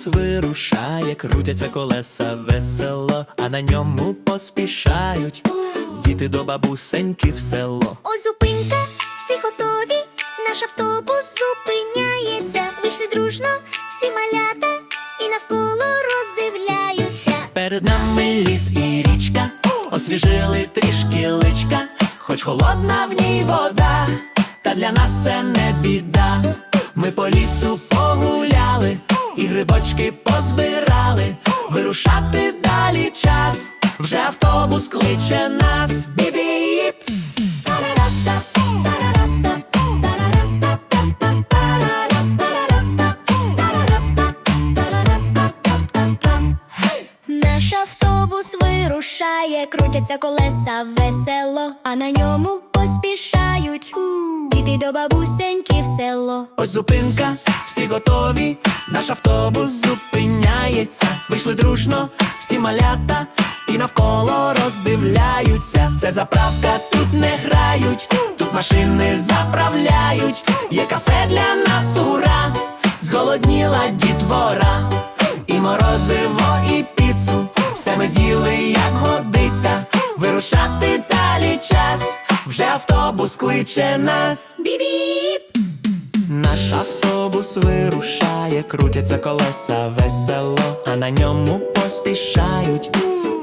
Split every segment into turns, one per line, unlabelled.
автобус вирушає, крутяться колеса весело, а на ньому поспішають діти до бабусеньки в село.
Ось зупинка, всі готові. Наш автобус зупиняється. Вийшли дружно, всі малята і навколо роздивляються.
Перед нами ліс і річка, освіжили трішки личка, хоч холодна в ній вода, та для нас це не біда. Ми по лісу погуляли і грибочки позбирали. Вирушати далі час, вже автобус кличе нас. Бібіп!
Наш автобус вирушає, крутяться колеса весело, а на ньому поспішають діти до бабусеньки в село.
Ось зупинка, всі готові, наш автобус зупиняється. Вийшли дружно, всі малята, і навколо роздивляються. Це заправка, тут не грають, тут машини заправляють. Є кафе для нас, ура, зголодніла дітвора, і морозиво, і піцу. Все ми з'їли, як годиться. Вирушати далі час, вже автобус кличе нас.
Бібіп!
Наш автобус вирушає, крутяться колеса весело, а на ньому поспішають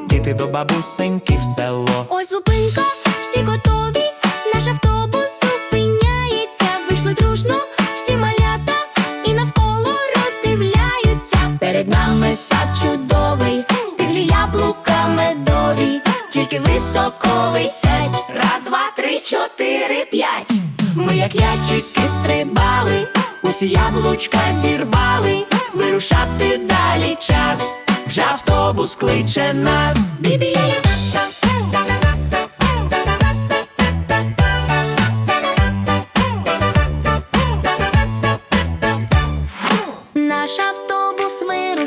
діти до бабусеньки в село.
Ось зупинка, всі готові. Наш автобус зупиняється. Вийшли дружно, всі малята і навколо роздивляються. Перед нами сад чудовий, стиглі яблука медові, тільки високо висять. Раз, два, три, чотири, п'ять. Ми, як ячики, стрибали,
Усі яблучка зірвали, вирушати далі час, вже автобус кличе нас.
бібі.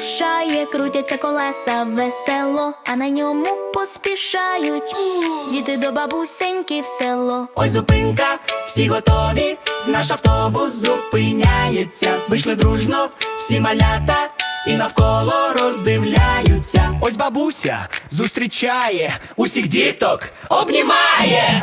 Автобус крутяться колеса весело, а на ньому поспішають діти до бабусеньки в село.
Ось зупинка, всі готові, наш автобус зупиняється. Вийшли дружно, всі малята, і навколо роздивляються. Ось бабуся зустрічає, усіх діток обнімає.